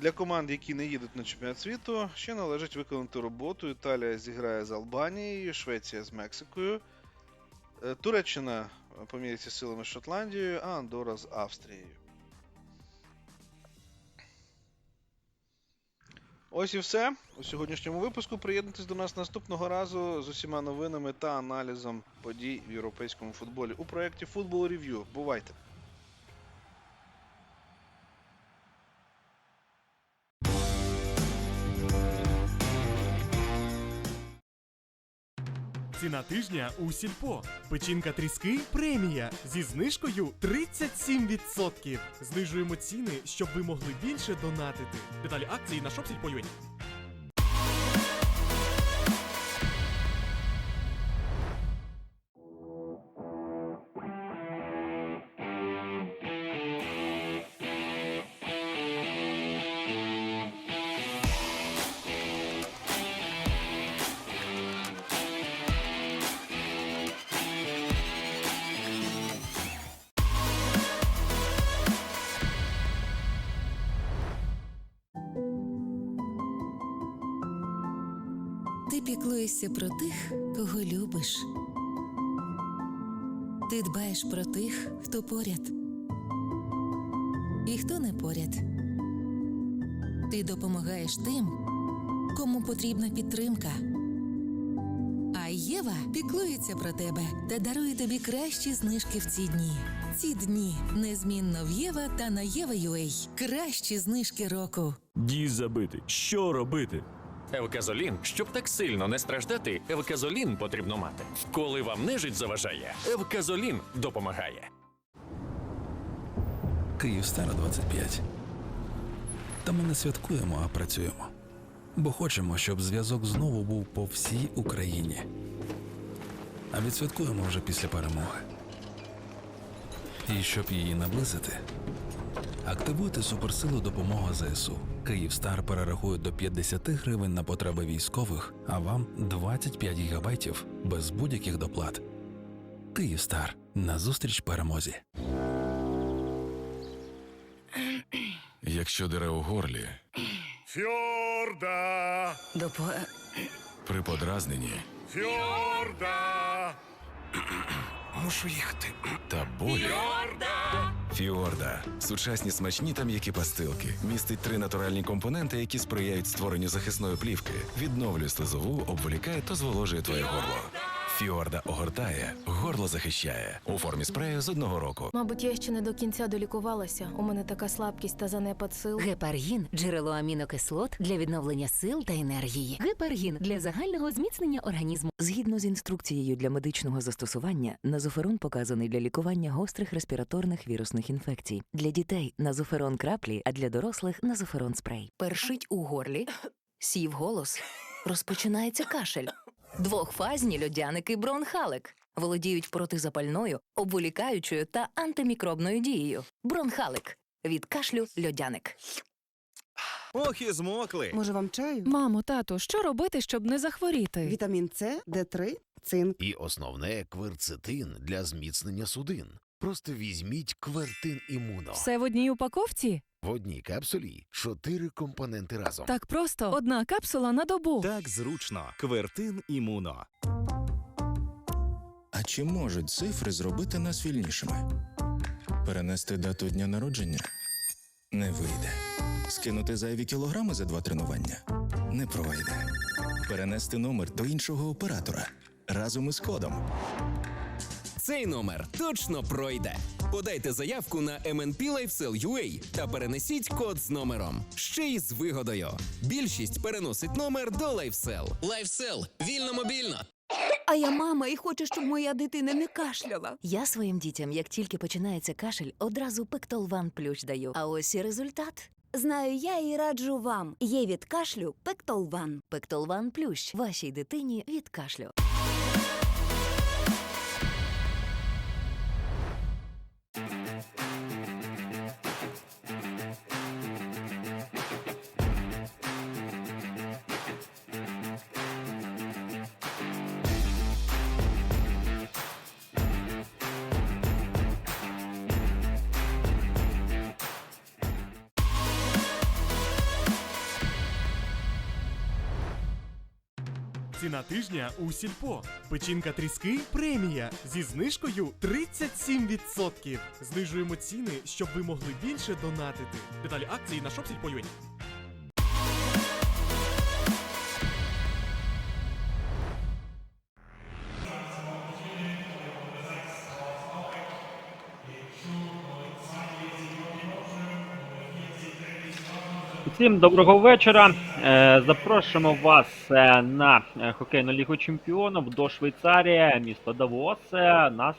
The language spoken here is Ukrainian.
Для команд, які не їдуть на чемпіонат світу, ще належить виконати роботу. Італія зіграє з Албанією, Швеція з Мексикою, е, Туреччина поміряється силами з Шотландією, а Андора з Австрією. Ось і все у сьогоднішньому випуску. Приєднуйтесь до нас наступного разу з усіма новинами та аналізом подій в європейському футболі у проєкті Football Review. Бувайте! Ціна тижня у сільпо. Печінка тріски премія зі знижкою 37%. Знижуємо ціни, щоб ви могли більше донатити. Деталі акції на shopsільпо.ua. Ти піклуєшся про тих, кого любиш. Ти дбаєш про тих, хто поряд. І хто не поряд. Ти допомагаєш тим, кому потрібна підтримка. А Єва піклується про тебе та дарує тобі кращі знижки в ці дні. Ці дні незмінно в Єва та на Єва.ua. Кращі знижки року. Дій забити. Що робити? Евказолін, щоб так сильно не страждати, евказолін потрібно мати. Коли вам нежить заважає, евказолін допомагає. Київстар 25. Та ми не святкуємо, а працюємо. Бо хочемо, щоб зв'язок знову був по всій Україні. А відсвяткуємо вже після перемоги. І щоб її наблизити, активуйте суперсилу допомога ЗСУ. Київстар перерахує до 50 гривень на потреби військових, а вам 25 гігабайтів без будь-яких доплат. Київстар назустріч перемозі. Якщо дере у горлі, Фьорда! Допо... при подразненні Фьорда! мушу їхати. Та болі. Фіорда. Сучасні смачні та м'які пастилки. Містить три натуральні компоненти, які сприяють створенню захисної плівки, відновлює слизову, обволікає та зволожує твоє горло. Фіорда огортає, горло захищає. У формі спрею з одного року. Мабуть, я ще не до кінця долікувалася. У мене така слабкість та занепад сил. Гепаргін джерело амінокислот для відновлення сил та енергії. Гепаргін для загального зміцнення організму. Згідно з інструкцією для медичного застосування, назоферон показаний для лікування гострих респіраторних вірусних інфекцій. Для дітей назоферон краплі, а для дорослих назоферон спрей. Першить у горлі, сів голос, розпочинається кашель. Двохфазні льодяники бронхалик володіють протизапальною, обволікаючою та антимікробною дією. Бронхалик від кашлю льодяник. Ох, і змокли. Може, вам чаю? Мамо, тату, що робити, щоб не захворіти? Вітамін С, Д3, цинк. І основне кверцетин для зміцнення судин. Просто візьміть квертин імуно. Все в одній упаковці? В одній капсулі чотири компоненти разом. Так просто одна капсула на добу. Так зручно. Квертин імуно. А чи можуть цифри зробити нас вільнішими? Перенести дату дня народження? Не вийде. Скинути зайві кілограми за два тренування? Не пройде. Перенести номер до іншого оператора разом із кодом. Цей номер точно пройде. Подайте заявку на MNP LifeSell.ua та перенесіть код з номером. Ще й з вигодою. Більшість переносить номер до LifeSell. LifeSell. Вільно мобільно. А я мама і хочу, щоб моя дитина не кашляла. Я своїм дітям, як тільки починається кашель, одразу Пектолван плющ даю. А ось і результат. Знаю я і раджу вам. Є від кашлю Пектолван. Пектолван плющ вашій дитині від кашлю. Ціна тижня у сільпо. Печінка тріски премія зі знижкою 37%. Знижуємо ціни, щоб ви могли більше донатити. Деталі акції на shopsільпо.ua. Всім доброго вечора. Е, Запрошуємо вас е, на е, хокейну лігу чемпіонів до Швейцарії, місто Давос. Нас